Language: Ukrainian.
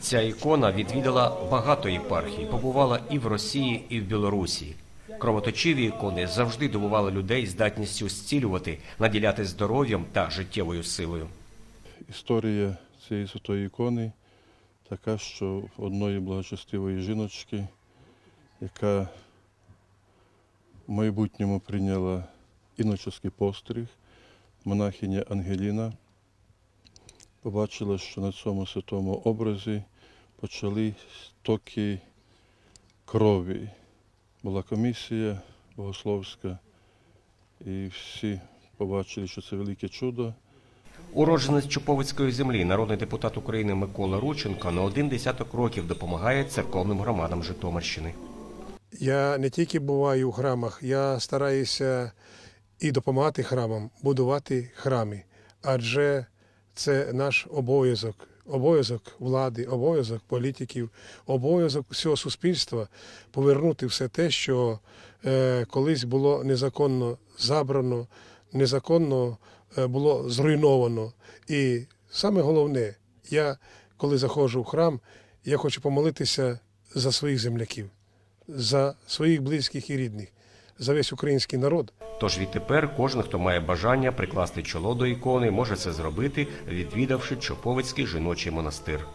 Ця ікона відвідала багато єпархій, побувала і в Росії, і в Білорусі. Кровоточиві ікони завжди дивували людей здатністю зцілювати, наділяти здоров'ям та життєвою силою. Історія цієї святої ікони така, що одної благочестивої жіночки, яка в майбутньому прийняла іноческий постриг, монахиня Ангеліна, побачила, що на цьому святому образі почали токи крові. Була комісія богословська, і всі побачили, що це велике чудо. Уродженець Чуповицької землі, народний депутат України Микола Рученко на один десяток років допомагає церковним громадам Житомирщини. Я не тільки буваю у храмах, я стараюся і допомагати храмам, будувати храми, адже це наш обов'язок, обов'язок влади, обов'язок політиків, обов'язок всього суспільства повернути все те, що е, колись було незаконно забрано, незаконно е, було зруйновано. І саме головне, я коли заходжу в храм, я хочу помолитися за своїх земляків за своїх близьких і рідних, за весь український народ. Тож відтепер кожен, хто має бажання прикласти чоло до ікони, може це зробити, відвідавши Чоповицький жіночий монастир.